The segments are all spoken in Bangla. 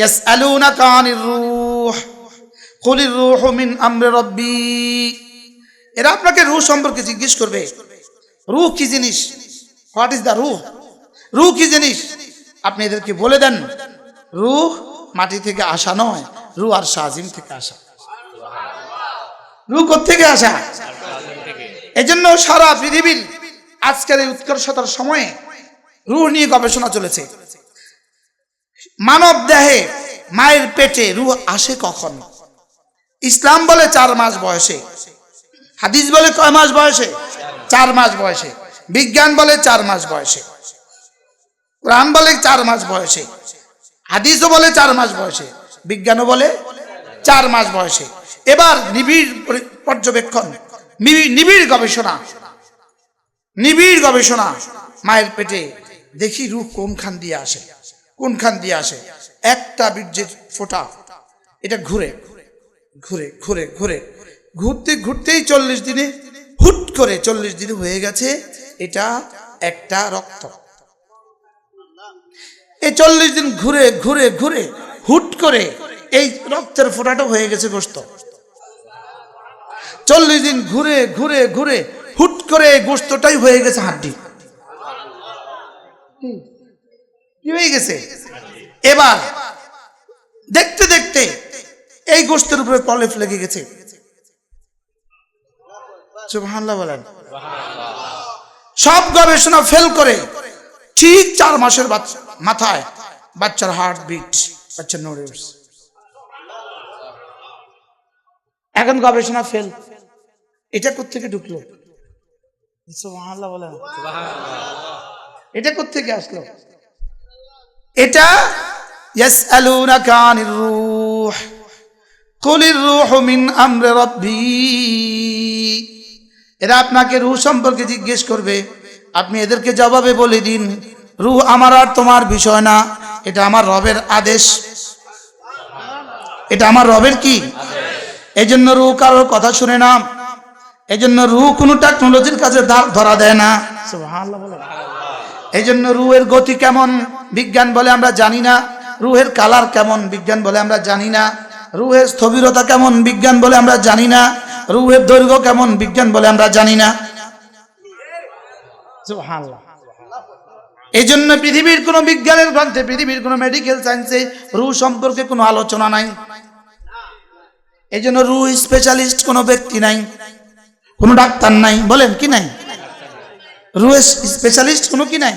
ইয়াসআলুনাকা আনির রূহ কুলির রূহু মিন আমরি রাব্বি এরা আপনাকে রূহ সম্পর্কে জিজ্ঞেস করবে। রূহ কি জিনিস? হোয়াট ইজ দ্য রূহ? রূহ কি জিনিস? আপনি এদেরকে বলে দেন। রূহ মাটি থেকে আসা নয়, রূহ আর শাহিম থেকে আসা। রূহ থেকে আসা? এজন্য সারা পৃথিবীর আজকের এই উৎকর্ষতার সময়ে রূহ নিয়ে গবেষণা চলেছে। মানব দেহে মায়ের পেটে রূহ আসে কখন? ইসলাম বলে চার মাস বয়সে। হাদিস বলে কয় মাস বয়সে? চার মাস বয়সে। বিজ্ঞান বলে চার মাস বয়সে। কোরআন বলে চার মাস বয়সে। হাদিসও বলে চার মাস বয়সে। বিজ্ঞানও বলে চার মাস বয়সে। এবার নিবিড় পর্যবেক্ষণ, নিবি- নিবিড় গবেষণা। নিবিড় গবেষণা মায়ের পেটে দেখি রূপ কোনখান দিয়ে আসে। কোনখান দিয়ে আসে? একটা বীর্যের ফোঁটা। এটা ঘুরে ঘুরে ঘুরে ঘুরে। ঘুরতে, ঘুরতেই চল্লিশ দিনে, হুট করে চল্লিশ দিন হয়ে গেছে, এটা একটা রক্ত। এই চল্লিশ দিন ঘুরে ঘুরে ঘুরে, হুট করে এই রক্তের ফোঁটাটা হয়ে গেছে গোস্ত চল্লিশ দিন ঘুরে ঘুরে ঘুরে, হুট করে গোস্তটাই হয়ে গেছে হাড্ডি। কি? হয়ে গেছে? এবার দেখতে দেখতে এই গোস্তের উপরে পলেফ লেগে গেছে। বলেন। সব গবেষণা ফেল করে ঠিক চার মাসের বাচ্চা- মাথায় বাচ্চার হার্ট বিট বাচ্চার নোরিস এখন গবেষণা ফেল এটা কোত্থেকে ঢুকলো? বলেন। এটা কোত্থেকে আসলো? এটা ইয়াসআলুনাকা আনির রূহ। কুলির রূহু মিন আমরি রাব্বি। এরা আপনাকে রূহ সম্পর্কে জিজ্ঞেস করবে। আপনি এদেরকে জবাবে বলে দিন, রূহ আমার আর তোমার বিষয় না, এটা আমার রবের আদেশ। এটা আমার রবের কি? জন্য রুহ কারোর কথা শুনে না জন্য রুহ কোনো টেকনোলজির কাছে ধরা দেয় না। এই জন্য রুহের গতি কেমন? বিজ্ঞান বলে আমরা জানি না। রুহের কালার কেমন? বিজ্ঞান বলে আমরা জানি না। রুহের স্থবিরতা কেমন? বিজ্ঞান বলে আমরা জানি না। রুহের দৈর্ঘ্য কেমন? বিজ্ঞান বলে আমরা জানি না। এই জন্য পৃথিবীর কোনো বিজ্ঞানের গ্রন্থে পৃথিবীর কোনো মেডিকেল সায়েন্সে রু সম্পর্কে কোনো আলোচনা নাই। এই জন্য রু স্পেশালিস্ট কোনো ব্যক্তি নাই। কোনো ডাক্তার নাই। বলেন কি নাই? রু স্পেশালিস্ট কোনো কি নাই?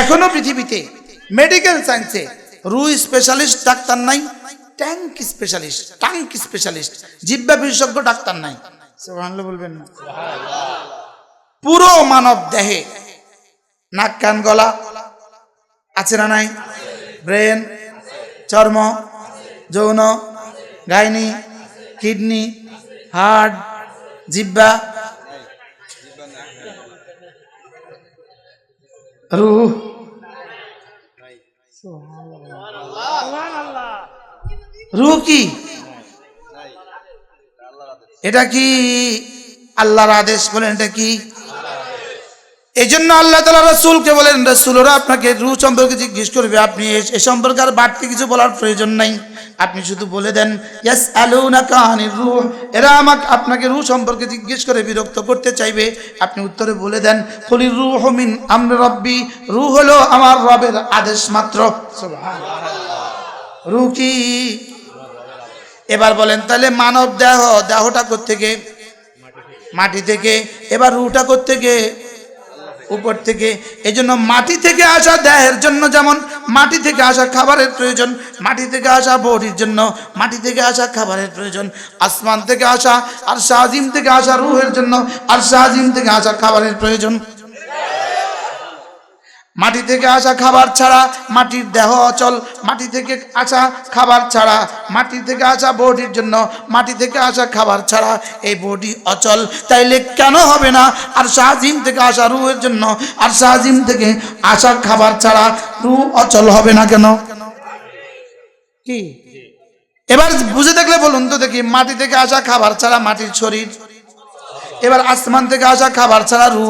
এখনও পৃথিবীতে মেডিকেল সায়েন্সে রু স্পেশালিস্ট ডাক্তার নাই ট্যাঙ্ক স্পেশালিস্ট টাঙ্ক স্পেশালিস্ট জিব্বা বিশেষজ্ঞ ডাক্তার নাই। বলবেন না। পুরো মানব দেহে নাক কান গলা আছে না নাই? ব্রেন চর্ম যৌন গাইনি কিডনি হার্ট জিব্বা রুহ রুহ কি? এটা কি আল্লাহর আদেশ বলেন এটা কি? এই জন্য আল্লাহ তালা রসুলকে বলেন, রসুলরা আপনাকে রু সম্পর্কে জিজ্ঞেস করবে। আপনি এ- সম্পর্কে আর বাড়তি কিছু বলার প্রয়োজন নাই। আপনি শুধু বলে দেন ইয়াস আলুনা কাহানির রুহ। এরা আমাকে, আপনাকে রু সম্পর্কে জিজ্ঞেস করে বিরক্ত করতে চাইবে। আপনি উত্তরে বলে দেন খলির রু হমিন আমরা রব্বি। রু হলো আমার রবের আদেশ মাত্র। রু কি? এবার বলেন, তাহলে মানব দেহ, দেহটা থেকে মাটি থেকে। এবার রুটা থেকে উপর থেকে এই জন্য মাটি থেকে আসা দেহের জন্য যেমন মাটি থেকে আসা খাবারের প্রয়োজন, মাটি থেকে আসা বডির জন্য, মাটি থেকে আসা খাবারের প্রয়োজন, আসমান থেকে আসা আর শাহজিম থেকে আসা রুহের জন্য, আর শাহজিম থেকে আসা খাবারের প্রয়োজন। মাটি থেকে আসা খাবার ছাড়া মাটির দেহ অচল। মাটি থেকে আসা খাবার ছাড়া মাটি থেকে আসা বডির জন্য মাটি থেকে আসা খাবার ছাড়া এই বডি অচল। তাইলে কেন হবে না? আর শাহজিম থেকে আসা রুহের জন্য, আর শাহজিম থেকে আসা খাবার ছাড়া রু অচল হবে না কেন? কি? এবার বুঝে দেখলে বলুন তো দেখি, মাটি থেকে আসা খাবার ছাড়া মাটির শরীর। এবার আসমান থেকে আসা খাবার ছাড়া রু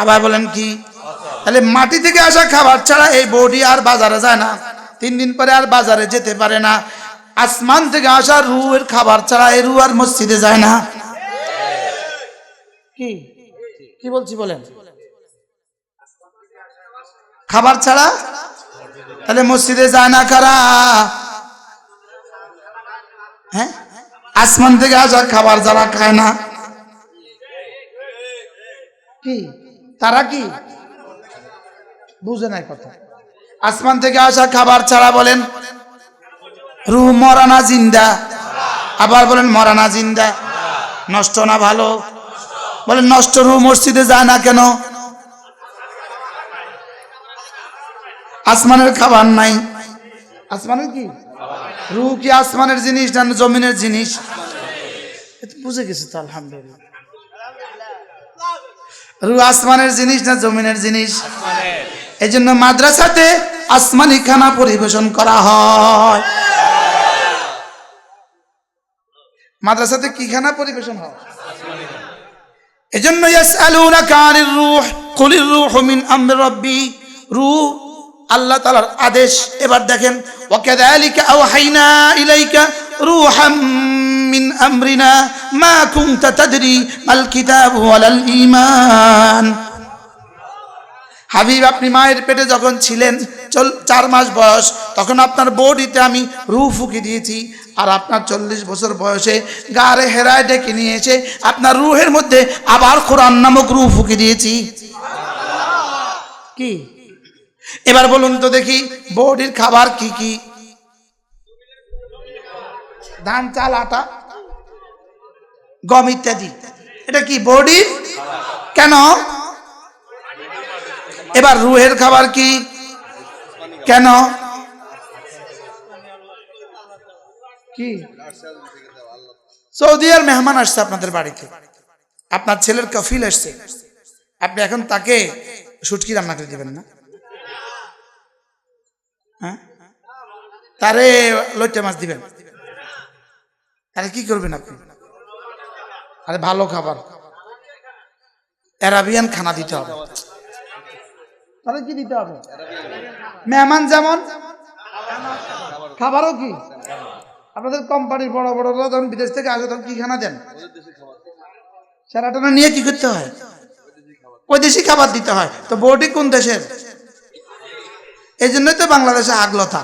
আবার বলেন কি? তাহলে মাটি থেকে আসা খাবার ছাড়া এই বডি আর বাজারে যায় না। তিন দিন পরে আর বাজারে যেতে পারে না। আসমান থেকে আসা রুয়ের খাবার ছাড়া এই রু আর মসজিদে যায় না। কি? কি বলছি বলেন? খাবার ছাড়া? তাহলে মসজিদে যায় না কারা? হ্যাঁ? আসমান থেকে আসা খাবার যারা খায় না। কি? তারা কি? বুঝে নাই কথা। আসমান থেকে আসা খাবার ছাড়া বলেন রু মরানা জিন্দা? আবার বলেন মরানা জিন্দা। নষ্ট না ভালো? বলেন, নষ্ট রু মসজিদে যায় না কেন? আসমানের খাবার নাই। আসমানের কি? রু কি আসমানের জিনিস না জমিনের জিনিস? বুঝে গেছে তো, আলহামদুলিল্লাহ। রু আসমানের জিনিস না জমিনের জিনিস? এই জন্য মাদ্রাসাতে আসমানি খানা পরিবেশন করা হয়। মাদ্রাসাতে কি খানা পরিবেশন হয়? এজন্য রূহ কুলির রূহু মিন আমরি রাব্বি। রূহ আল্লাহ তাআলার আদেশ। এবার দেখেন ওয়াকাযালিকা আওহাইনা ইলাইকা রূহাম আমরিনা মা কুনতা তাদরি মাল কিতাবু ওয়ালাল ঈমান। হাবিব, আপনি মায়ের পেটে যখন ছিলেন চল, চার মাস বয়স, তখন আপনার বডিতে আমি রু ফুকি দিয়েছি আর আপনার চল্লিশ বছর বয়সে গাড়ে হেরায় ডেকে নিয়ে এসে আপনার রুহের মধ্যে আবার কোরআন নামক রু ফুকি দিয়েছি। কি? এবার বলুন তো দেখি, বডির খাবার কি কি? ধান, চাল, আটা? গম ইত্যাদি। এটা কি বডির কেন? এবার রুহের খাবার কি? কেন? কি? সৌদি আর মেহমান আসছে আপনাদের বাড়িতে। আপনার ছেলের কফিল আসছে আপনি এখন তাকে সুটকি রান্না করে দিবেন না? হ্যাঁ? তারে লইটে মাছ দিবেন। আরে কি করবেন আপনি? আরে ভালো খাবার। অ্যারাবিয়ান খানা দিতে হবে। তাহলে কি দিতে হবে? মেহমান যেমন, খাবারও কি? আপনাদের কোম্পানির বড় বড়রা যখন বিদেশ থেকে আসে, তখন কি খানা দেন? সেরাটানা নিয়ে কি করতে হয়? ওই দেশি খাবার দিতে হয়। তো বউটি কোন দেশের? এই জন্যই তো বাংলাদেশে আগলতা।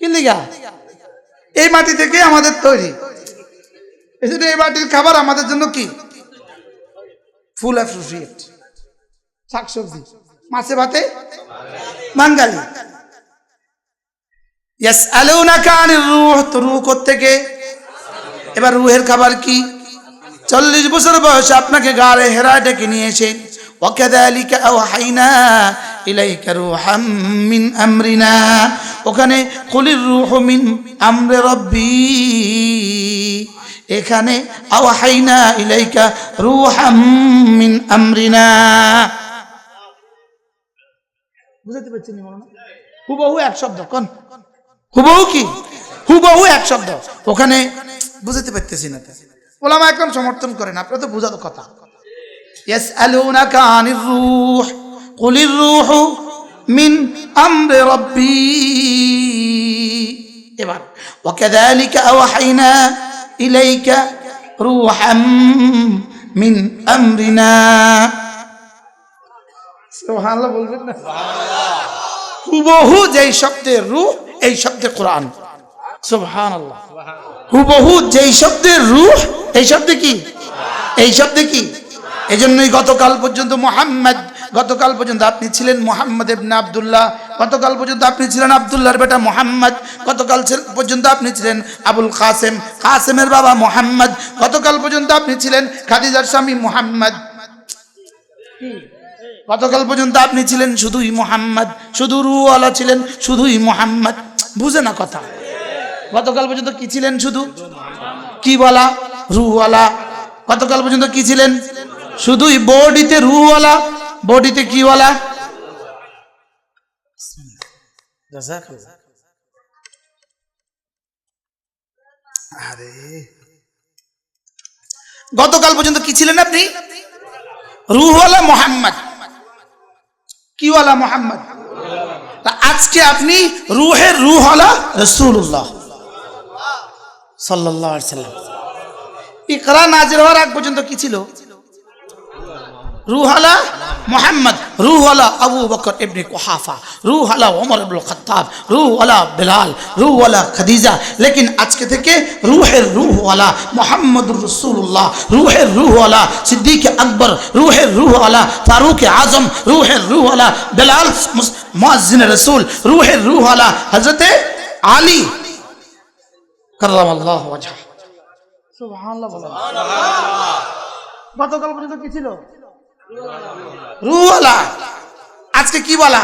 কি লিগা? এই মাটি থেকে আমাদের তৈরি এই জন্য এই মাটির খাবার আমাদের জন্য কি ফুল অ্যাপ্রোপ্রিয়েট শাকসবজি মাছে ভাতে বাঙালি ইয়াস আলুনাকা আনির রূহ তো রূহ কোত্থেকে এবার রুহের খাবার কি চল্লিশ বছর বয়সে আপনাকে গাড়ে হেরা ডেকে নিয়ে এসে وكذلك أوحينا إليك روحا من أمرنا ওখানে, কলির রুহমিন আমরে রব্বি এখানে আওয়াহাইনা ইলাইকা রুহাম মিন আমরিনা বুঝতে পারছি না হুবহু এক শব্দ, কোন? হুবহু কি? হুবহু এক শব্দ। ওখানে বুঝতে পারতেছি না। ওলামা এখন সমর্থন করেন, আপনার তো বোঝাতো কথা। ইয়াসআলুনাকা আনির রূহ কুলির রুহ من أمر ربي এবার وكذلك أوحينا إليك روحا من أمرنا সুবহানাল্লাহ বলবেন না হুবহু যেই শব্দের রূহ এই শব্দে কোরআন সুবহানাল্লাহ হুবহু যেই শব্দের রূহ এই শব্দে কি এই শব্দে কি এজন্যই গতকাল পর্যন্ত মোহাম্মদ গতকাল পর্যন্ত আপনি ছিলেন মোহাম্মদ ইবনে আব্দুল্লাহ, গতকাল পর্যন্ত আপনি ছিলেন আব্দুল্লাহর বেটা মোহাম্মদ, গতকাল পর্যন্ত আপনি ছিলেন আবুল কাসেম, কাসেমের বাবা মোহাম্মদ, গতকাল পর্যন্ত আপনি ছিলেন খাদিজার স্বামী মোহাম্মদ। গতকাল পর্যন্ত আপনি ছিলেন শুধুই মোহাম্মদ, শুধু রুওয়ালা ছিলেন শুধুই মোহাম্মদ। বুঝে না কথা। গতকাল পর্যন্ত কি ছিলেন শুধু? কি বলা? রুওয়ালা। গতকাল পর্যন্ত কি ছিলেন? শুধুই বডিতে রুওয়ালা বডিতে কি বলা আরে। গতকাল পর্যন্ত কি ছিলেন আপনি? রুহওয়ালা মোহাম্মদ। কিওয়ালা মোহাম্মদ? আজকে আপনি রুহের রুহওয়ালা রসুল্লাহ সাল্লাহ সাল্লাম ইকরা নাজির হওয়ার আগ পর্যন্ত কি ছিল? রুহালা মোহাম্মদ, রুহালা আবু বকর ইবনে কুহাফা, রুহালা ওমর ইবনুল খাত্তাব, রুহালা বেলাল, রুহালা খাদিজা। লেকিন আজকে থেকে রুহের রুহওয়ালা মোহাম্মদুর রসুল্লাহ রুহের রুহওয়ালা সিদ্দিক আকবর, রুহের রুহওয়ালা ফারুক আজম, রুহের রুহওয়ালা বেলাল মুয়াজ্জিন রসুল, রুহের রুহওয়ালা হজরতে আলী। করলাম আল্লাহ গতকাল পর্যন্ত কি ছিল? রুহওয়ালা। আজকে কি বলা?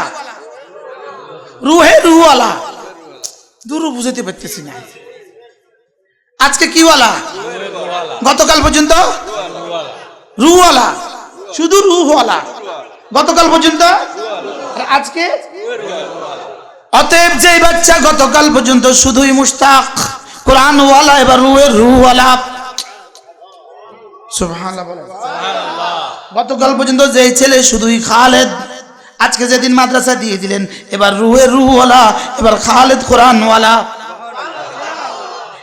রুহে রুহওয়ালা। দূর বুঝাতে পারতেছি না। আজকে কি বলা? গতকাল পর্যন্ত? রুহওয়ালা। শুধু রুহওয়ালা। গতকাল পর্যন্ত? আর আজকে? অতএব যে বাচ্চা গতকাল পর্যন্ত শুধুই মুস্তাক কোরআনওয়ালা এবার রুহের রুহওয়ালা। সুবহানাল্লাহ গতকাল পর্যন্ত যে ছেলে শুধুই খালেদ। আজকে যেদিন মাদ্রাসা দিয়ে দিলেন, এবার রুহে রুহওয়ালা, এবার খালেদ কোরআনওয়ালা।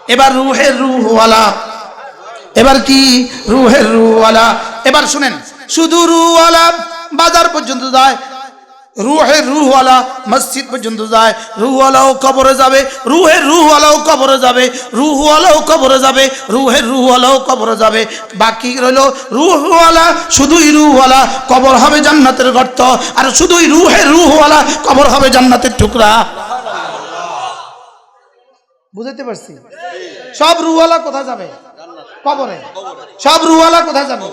এবার রুহের রুহওয়ালা। এবার কি? রুহের রুহওয়ালা। এবার শুনেন, শুধু রুহওয়ালা বাজার পর্যন্ত যায় রুহের রুহওয়ালা মসজিদ পর্যন্ত যায়, রুহওয়ালাও কবরে যাবে রুহের রুহওয়ালাও কবরে যাবে, রুহওয়ালাও কবরে যাবে রুহের রুহওয়ালাও কবরে যাবে। বাকি রইল রুহওয়ালা, শুধুই রুহওয়ালা, কবর হবে জান্নাতের গর্ত, আর শুধুই রুহের রুহওয়ালা, কবর হবে জান্নাতের টুকরা। বুঝাতে পারছি? সব রুহওয়ালা কোথায় যাবে? কবরে। সব রুহওয়ালা কোথায় যাবে?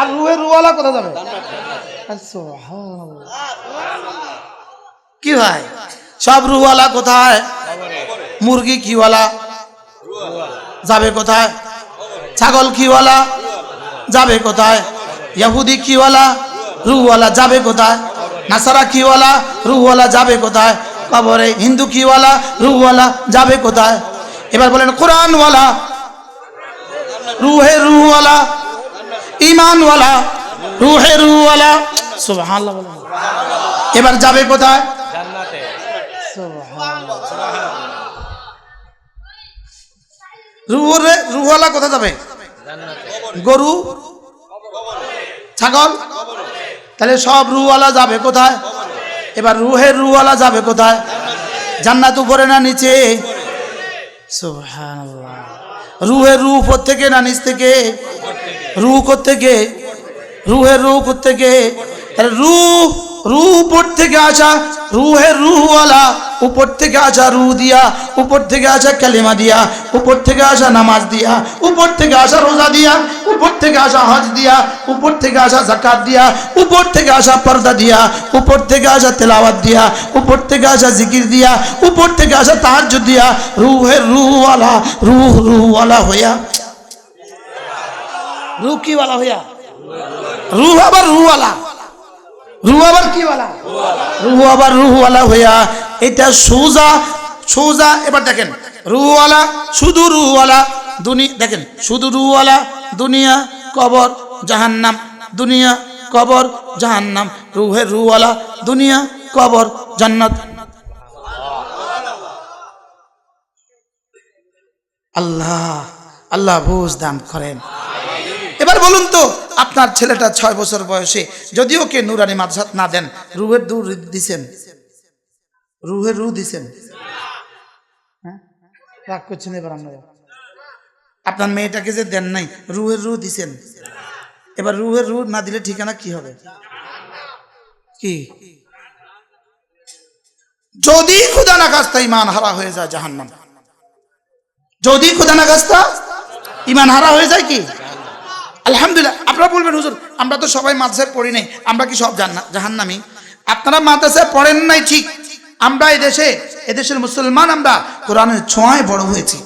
আর রুহের রুহওয়ালা কোথায় যাবে। কি ভাই? সব রুহওয়ালা কোথায়? মুরগি কিওয়ালা? যাবে কোথায়? ছাগল কিওয়ালা? যাবে কোথায়? ইহুদি কিওয়ালা? রুহওয়ালা যাবে কোথায়? নাসারা কিওয়ালা? রুহওয়ালা যাবে কোথায়? কবরে হিন্দু কিওয়ালা? রুহওয়ালা যাবে কোথায়? এবার বলেন, কোরআনওয়ালা? রুহে রুহওয়ালা ইমানওয়ালা রুহে রুহওয়ালা সুবহানাল্লাহ এবার যাবে কোথায়? রুহরে রুহওয়ালা কোথায় যাবে? গরু? ছাগল? তাহলে সব রুহওয়ালা যাবে কোথায়? এবার রুহের রুওয়ালা যাবে কোথায়? জান্নাত উপরে না নিচে? সুবহানাল্লাহ। রুহের রুহ থেকে না নিচ থেকে? রুহ থেকে? রুহের রুহ থেকে তাহলে রুহ রুহ উপর থেকে আসা রুহের রুহওয়ালা উপর থেকে আসা রুহ দিয়া উপর থেকে আসা কালিমা দিয়া উপর থেকে আসা নামাজ দিয়া উপর থেকে আসা রোজা দিয়া উপর থেকে আসা হজ দিয়া উপর থেকে আসা জাকাত দিয়া উপর থেকে আসা পর্দা দিয়া উপর থেকে আসা তেলাওয়াত দিয়া উপর থেকে আসা জিকির দিয়া উপর থেকে আসা তাহাজ্জুদ দিয়া রুহের রুহওয়ালা রুহ রুহওয়ালা হইয়া রুহ কিওয়ালা হইয়া রুহ আবার রুহওয়ালা। রুহ আবার কি বলা রুহ আবার রুহওয়ালা হইয়া এটা সোজা সোজা, এবার দেখেন, রুহওয়ালা শুধু রুহওয়ালা, দুনি, দেখেন, শুধু রুহওয়ালা, দুনিয়া, কবর, জাহান্নাম, দুনিয়া, কবর, জাহান্নাম রুহের রুহওয়ালা, দুনিয়া, কবর, জান্নাত। আল্লাহ আল্লাহ বুঝ দান করেন। এবার বলুন তো আপনার ছেলেটা ছয় বছর বয়সে, যদিও কে নুরানি মাদ্রাসাত না দেন রুহের দূর দিছেন। রুহের রু দিছেন। হ্যাঁ? রাগ করছেন এবার আপনার। মেয়েটাকে যে দেন নাই রুহের রু দিছেন। এবার রুহের রু না দিলে ঠিকানা কি হবে? কি? যদি খুদা না কাস্তা ইমান হারা হয়ে যায় জাহান্নাম। যদি খুদা না কাস্তা ইমান হারা হয়ে যায় কি? আলহামদুলিল্লাহ, আপনারা বলবেন, হুজুর, আমরা তো সবাই মাদ্রাসায় পড়ি নাই, আমরা কি সব জান্না, জাহান্নামি? আপনারা মাদ্রাসায় পড়েন নাই ঠিক, আমরা এই দেশে এদেশের মুসলমান আমরা কোরআনের ছোঁয়ায় বড় হয়েছি।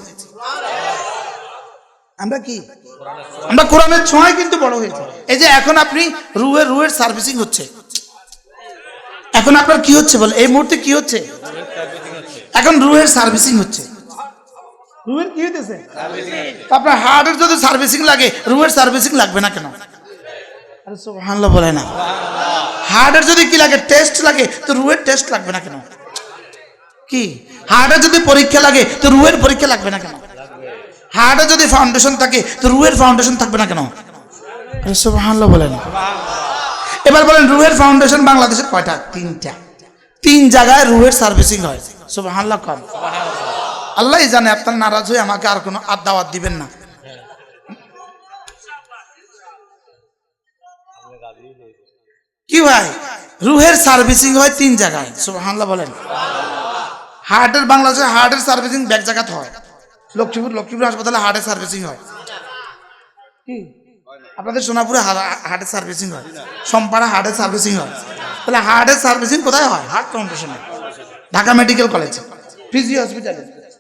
আমরা কি? আমরা কোরআনের ছোঁয়ায় কিন্তু বড় হয়েছি। এই যে এখন আপনি রুহের রুহের সার্ভিসিং হচ্ছে। এখন আপনার কি হচ্ছে বলে? এই মুহূর্তে কি হচ্ছে? এখন রুহের সার্ভিসিং হচ্ছে। রুহের কি হইতেছে আপনার হার্টের যদি সার্ভিসিং লাগে রুহের সার্ভিসিং লাগবে না কেন? আরে সুবহানাল্লাহ বলে না। হার্টের যদি কি লাগে টেস্ট লাগে তো রুহের টেস্ট লাগবে না কেন? কি? হার্টের যদি পরীক্ষা লাগে তো রুয়ের পরীক্ষা লাগবে না কেন? হার্টে যদি ফাউন্ডেশন থাকে তো রুয়ের ফাউন্ডেশন থাকবে না কেন? আরে সুবহানাল্লাহ বলে না। এবার বলেন রুহের ফাউন্ডেশন বাংলাদেশের কয়টা? তিনটা। তিন জায়গায় রুহের সার্ভিসিং হয়। সুবহানাল্লাহ কম আল্লাহই জানে, আপনার নারাজ হয়ে আমাকে আর কোনো আর দাওয়াত দিবেন না। কি ভাই? রুহের সার্ভিসিং হয় তিন জায়গায়, সুবহানাল্লাহ বলেন। হার্টের বাংলাদেশে হার্টের সার্ভিসিং ব্যাক জায়গাতে হয়। লক্ষ্মীপুর লক্ষ্মীপুর হাসপাতালে হার্টের সার্ভিসিং হয়। কি? আপনাদের সোনাপুরে হার্টের সার্ভিসিং হয়। সোমপাড়া হার্টের সার্ভিসিং হয়। তাহলে হার্টের সার্ভিসিং কোথায় হয়? হার্ট ফাউন্ডেশনে। ঢাকা মেডিকেল কলেজ, ফিজি হসপিটালে।